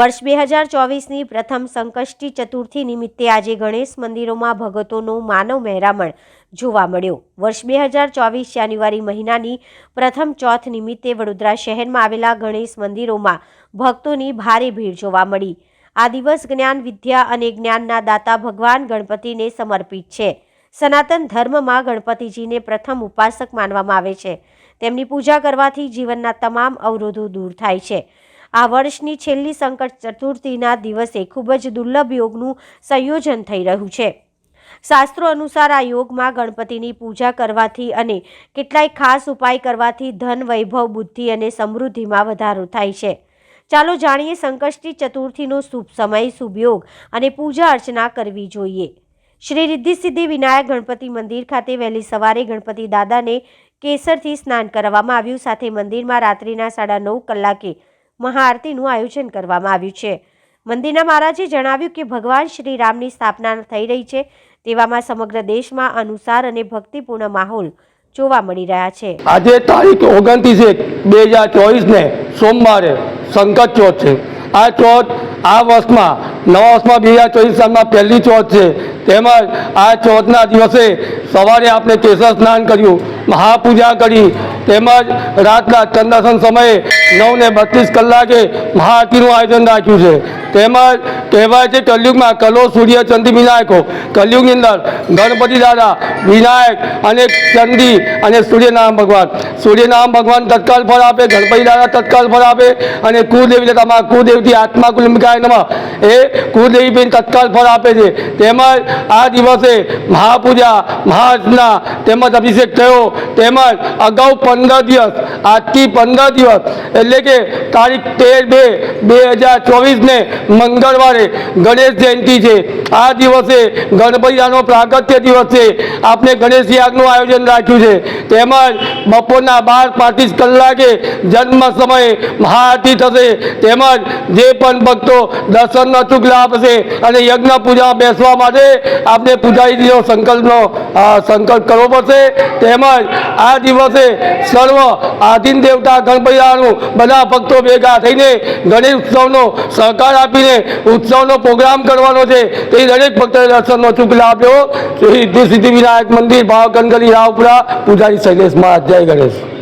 વર્ષ બે હજાર ચોવીસની પ્રથમ સંકષ્ટી ચતુર્થી નિમિત્તે આજે ગણેશ મંદિરોમાં ભગતોનો માનવ મહેરામણ જોવા મળ્યો. વર્ષ બે હજાર ચોવીસ જાન્યુઆરી મહિનાની પ્રથમ ચોથ નિમિત્તે વડોદરા શહેરમાં આવેલા ગણેશ મંદિરોમાં ભક્તોની ભારે ભીડ જોવા મળી. આ દિવસ જ્ઞાન, વિદ્યા અને જ્ઞાનના દાતા ભગવાન ગણપતિને સમર્પિત છે. સનાતન ધર્મમાં ગણપતિજીને પ્રથમ ઉપાસક માનવામાં આવે છે. તેમની પૂજા કરવાથી જીવનના તમામ અવરોધો દૂર થાય છે. આ વર્ષની છેલ્લી સંકટ ચતુર્થીના દિવસે ખૂબ જ દુર્લભ યોગનું સંયોજન થઈ રહ્યું છે. શાસ્ત્રો અનુસાર આ યોગમાં ગણપતિની પૂજા કરવાથી અને કેટલાય ખાસ ઉપાય કરવાથી ધન, વૈભવ, બુદ્ધિ અને સમૃદ્ધિમાં વધારો થાય છે. ચાલો જાણીએ સંકષ્ટી ચતુર્થીનો શુભ સમય, શુભ યોગ અને પૂજા અર્ચના કરવી જોઈએ. શ્રી રિદ્ધિ સિદ્ધિ વિનાયક ગણપતિ મંદિર ખાતે વહેલી સવારે ગણપતિ દાદાને કેસરથી સ્નાન કરવામાં આવ્યું. સાથે મંદિરમાં રાત્રિના સાડા નવ કલાકે મહાઆરતીનું આયોજન કરવામાં આવ્યું છે. મંદિરના મહારાજે જણાવ્યું કે ભગવાન શ્રી રામની સ્થાપના થઈ રહી છે, તેવામાં સમગ્ર દેશમાં અનુસાર અને ભક્તિપૂર્ણ માહોલ જોવા મળી રહ્યા છે. આજે તારીખ ઓગણત્રીસ એક બે હજાર ચોવીસને સોમવારે સંકટ ચોથ છે. આ ચોથ આ વર્ષમાં, નવા વર્ષમાં બે હજાર ચોવીસ સાલમાં પહેલી ચોથ છે. તેમજ આ ચોથના દિવસે સવારે આપણે કેસર સ્નાન કર્યું, મહાપૂજા કરી તેમજ રાતના ચંદાસન સમયે નવ ને બત્રીસ કલાકે મહાઆરતીનું આયોજન રાખ્યું છે. તેમજ કહેવાય છે કલયુગમાં કલો, સૂર્ય ચંદી વિનાયકો. કલયુગની અંદર ગણપતિ દાદા, વિનાયક અને ચંદી અને સૂર્યનારાયણ ભગવાન. સૂર્યનારાયણ ભગવાન તત્કાલ ફળ આપે, ગણપતિ દાદા તત્કાલ ફળ આપે અને કુળદેવી તમારા કુળદેવથી આત્મા કુલમિકાય એ કુળદેવી બેન તત્કાલ ફળ આપે છે. તેમજ આ દિવસે મહાપૂજા, મહાઅર્ચના તેમજ અભિષેક થયો. તેમજ અગાઉ પંદર દિવસ, આજથી પંદર દિવસ, એટલે કે તારીખ તેર બે બે હજાર ચોવીસને મંગળવારે ગણેશ જયંતિ છે. આ દિવસે ગણપતિનો પ્રાગત્ય દિવસે આપણે ગણેશ યાગનું આયોજન રાખ્યું છે. તેમજ બપોરના બાર પાંત્રીસ કલાકે જન્મ સમયે મહાઆરતી થશે. તેમજ જે પણ ભક્તો દર્શનનો અચૂક લાભ હશે અને યજ્ઞ પૂજા બેસવા માટે આપણે પૂજારીનો સંકલ્પનો સંકલ્પ કરવો પડશે. તેમજ આ દિવસે સર્વ આધીન દેવતા ગણપતિ બધા ભક્તો ભેગા થઈને ગણેશ ઉત્સવનો સહકાર આપીને ઉત્સવનો પ્રોગ્રામ કરવાનો છે. તે દરેક ભક્તોએ દર્શનનો ચૂક આપ્યો શ્રી સિદ્ધિ વિનાયક મંદિર ભાવ ગણગલી રાવપુરા. પૂજારી શૈલેષ મહારાજ. જય ગણેશ.